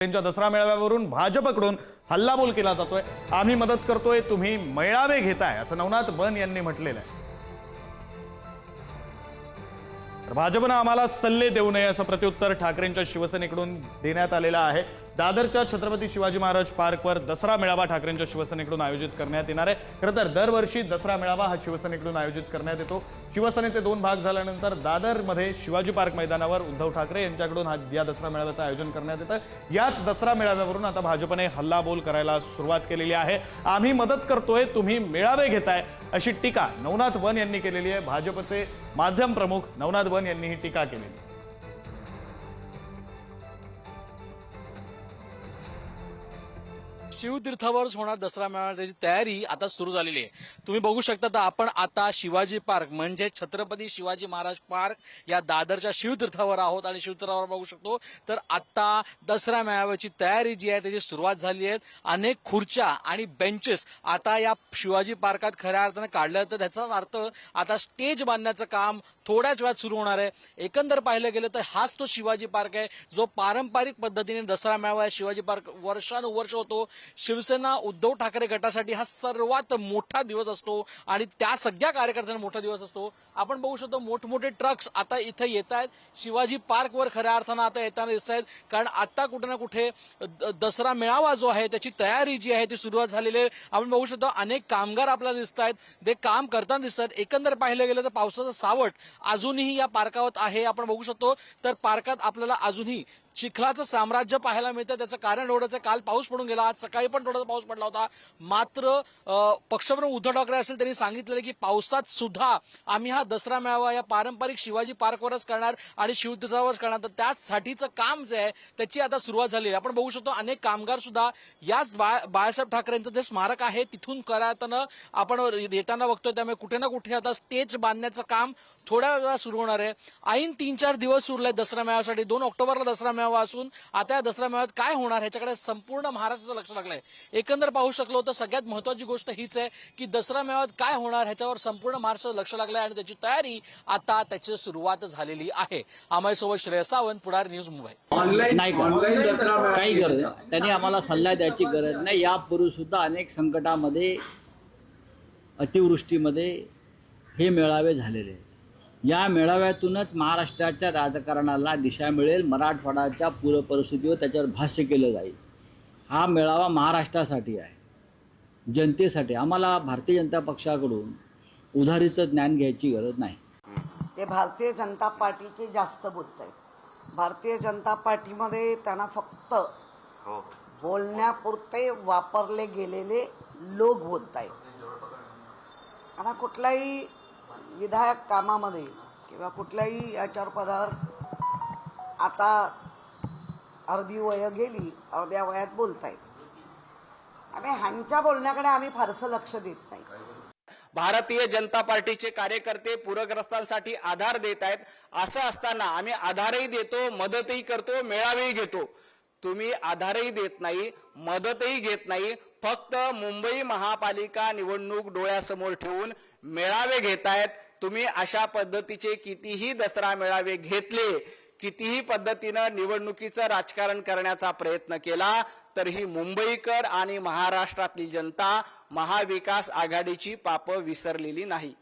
त्यांच्या दसरा मेळाव्यावरून भाजपकडून हल्लाबोल केला जातोय. आम्ही मदत करतोय तुम्ही मेळावे घेताय असं नवनाथ बन यांनी म्हटलेलं आहे. भाजपनं आम्हाला सल्ले देऊ नये असं प्रत्युत्तर ठाकरेंच्या शिवसेनेकडून देण्यात आलेलं आहे. दादरच्या छत्रपती शिवाजी महाराज पार्कवर दसरा मेळावा ठाकरेंच्या शिवसेनेकडून आयोजित करण्यात येणार आहे. खरं तर दरवर्षी दसरा मेळावा हा शिवसेनेकडून आयोजित करण्यात येतो. शिवसेनेचे दोन भाग झाल्यानंतर दादरमध्ये शिवाजी पार्क मैदानावर उद्धव ठाकरे यांच्याकडून हा या दसरा मेळाव्याचं आयोजन करण्यात येतं. याच दसरा मेळाव्यावरून आता भाजपने हल्लाबोल करायला सुरुवात केलेली आहे. आम्ही मदत करतोय तुम्ही मेळावे घेताय अशी टीका नवनाथ वन यांनी केलेली आहे. भाजपचे माध्यम प्रमुख नवनाथ वन यांनी ही टीका केलेली शिवतीर्थावरच होणार दसरा मेळाव्याची तयारी आता सुरू झालेली आहे. तुम्ही बघू शकता तर आपण आता शिवाजी पार्क म्हणजे छत्रपती शिवाजी महाराज पार्क या दादरच्या शिवतीर्थावर आहोत आणि शिवतीर्थावर बघू शकतो. तर आता दसरा मेळाव्याची तयारी जी आहे त्याची सुरुवात झाली आहे. अनेक खुर्च्या आणि बेंचेस आता या शिवाजी पार्कात खऱ्या अर्थानं काढल्या तर त्याचाच अर्थ आता स्टेज बांधण्याचं काम थोड्याच वेळात सुरू होणार आहे. एकंदर पाहिलं गेलं तर हाच तो शिवाजी पार्क आहे जो पारंपरिक पद्धतीने दसरा मेळावा आहे शिवाजी पार्क वर्षानुवर्ष होतो. शिवसेना उद्धव ठाकरे गटासाठी हा सर्वात मोठा दिवस असतो आणि त्या सगळ्या कार्यकर्त्यांना मोठा दिवस असतो. आपण बघू शकतो मोठमोठे ट्रक्स आता इथे येत आहेत. शिवाजी पार्कवर खऱ्या अर्थानं आता येताना दिसत आहेत. कारण आता कुठे ना कुठे द- दसरा मेळावा जो आहे त्याची तयारी जी आहे ती सुरुवात झालेली आहे. आपण बघू शकतो अनेक कामगार आपल्याला दिसत आहेत. ते काम करताना दिसत आहेत. एकंदर पाहिलं गेलं तर पावसाचं सावट अजूनही या पार्कावर आहे. आपण बघू शकतो. तर पार्कात आपल्याला अजूनही चिखलाचं साम्राज्य पाहायला मिळतं. त्याचं कारण एवढंच आहे, काल पाऊस पडून गेला. आज सकाळी पण थोडासा पाऊस पडला होता. मात्र पक्षप्रमुख उद्धव ठाकरे असेल त्यांनी सांगितलेलं की पावसात सुद्धा आम्ही हा दसरा मेळावा या पारंपरिक शिवाजी पार्कवरच करणार आणि शिवतीर्थावरच करणार. तर त्यासाठीचं काम जे आहे त्याची आता सुरुवात झाली आहे. आपण बघू शकतो अनेक कामगार सुद्धा याच बाळासाहेब ठाकरेंचं जे स्मारक आहे तिथून करताना आपण येताना बघतोय. त्यामुळे कुठे ना कुठे आता स्टेज बांधण्याचं काम थोड्या वेळा सुरू होणार आहे. ऐन तीन चार दिवस उरले दसरा मेळाव्यासाठी. दोन ऑक्टोबरला दसरा मेळावा असून आता या दसरा मेळाव्यात काय होणार? ह्याच्याकडे संपूर्ण महाराष्ट्राचं लक्ष लागलंय. एकंदर पाहू शकलो तर सगळ्यात महत्वाची गोष्ट हीच आहे की दसरा मेळाव्यात काय होणार ह्याच्यावर संपूर्ण महाराष्ट्राचं लक्ष लागलंय आणि त्याची तयारी आता त्याची सुरुवात झालेली आहे. आम्हाला श्रेय सावंत पुढार न्यूज मुंबई. ऑनलाईन नाही काही गरज नाही. त्यांनी आम्हाला सल्ला द्यायची गरज नाही. यापूर्वी सुद्धा अनेक संकटामध्ये अतिवृष्टीमध्ये हे मेळावे झालेले आहेत. या मेळाव्यातूनच महाराष्ट्राच्या राजकारणाला दिशा मिळेल. मराठवाड्याच्या पूर परिस्थितीवर त्याच्यावर भाष्य केलं जाईल. हा मेळावा महाराष्ट्रासाठी आहे. जनतेसाठी. आम्हाला भारतीय जनता पक्षाकडून उधारीचं ज्ञान घ्यायची गरज नाही. ते भारतीय जनता पार्टीचे जास्त बोलत आहेत भारतीय जनता पार्टीमध्ये त्यांना फक्त बोलण्यापुरते वापरले गेलेले लोक बोलत आहेत त्यांना कुठल्याही विधायक कामामध्ये किंवा कुठल्याही याच्यावर आता अर्धी वय गेली अर्ध्या वयात बोलतायत. आणि ह्यांच्या बोलण्याकडे आम्ही फारसं लक्ष देत नाही. भारतीय जनता पार्टीचे कार्यकर्ते पूरग्रस्तांसाठी आधार देत आहेत असं असताना आम्ही आधारही देतो मदतही करतो मेळावेही घेतो. तुम्ही आधारही देत नाही मदतही घेत नाही. फक्त मुंबई महापालिका निवडणूक डोळ्यासमोर ठेवून मेळावे घेतायत. तुम्ही अशा पद्धतीचे कितीही दसरा मेळावे घेतले कितीही पद्धतीनं निवडणुकीचं राजकारण करण्याचा प्रयत्न केला तर ही मुंबईकर आणि महाराष्ट्रातली जनता महाविकास आघाडीची पापं विसरलेली नाही.